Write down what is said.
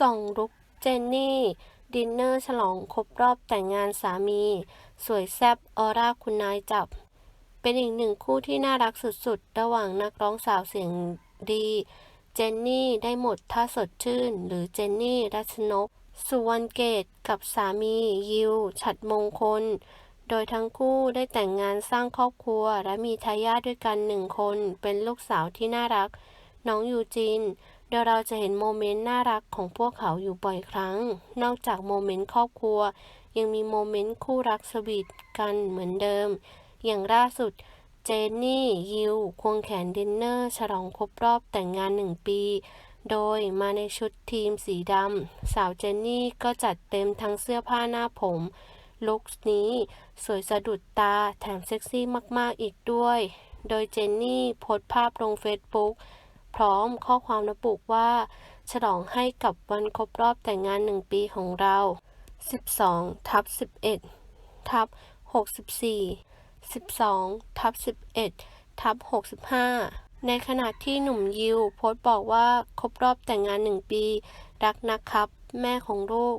ส่องรุกเจนนี่ ดินเนอร์ฉลองครบรอบแต่งงานสามี สวยแซบออร่าคุณนายจับ เป็นอีกหนึ่งคู่ที่น่ารักสุดๆ ระหว่างนักร้องสาวเสียงดี เจนนี่ได้หมดถ้าสดชื่น หรือเจนนี่รัชนก สุวรรณเกตกับสามี ยิว ฉัดมงคล โดยทั้งคู่ได้แต่งงานสร้างครอบครัว และมีทายาทด้วยกันหนึ่งคน เป็นลูกสาวที่น่ารัก น้องยูจิน เดี๋ยเราจะเห็นโมเมนต์น่ารักของพวกเขาอยู่บ่อยครั้ง นอกจากโมเมนต์ครอบครัว ยังมีโมเมนต์คู่รักสวีทกันเหมือนเดิม อย่างล่าสุดเจนนี่ ยิว ควงแขนดินเนอร์ ฉลองครบรอบแต่งงานหนึ่งปี โดยมาในชุดทีมสีดำ สาวเจนนี่ก็จัดเต็มทั้งเสื้อผ้าหน้าผม ลุคนี้สวยสะดุดตาแถมเซ็กซี่มากๆอีกด้วย โดยเจนนี่โพสภาพลงเฟซบุ๊ก พร้อมข้อความระบุว่า ฉลองให้กับวันครบรอบแต่งงานหนึ่งปีของเรา 12ทับ11ทับ64 12ทับ11ทับ65 ในขณะที่หนุ่มยิวโพสต์บอกว่าครบรอบแต่งงานหนึ่งปี รักนะครับ แม่ของลูก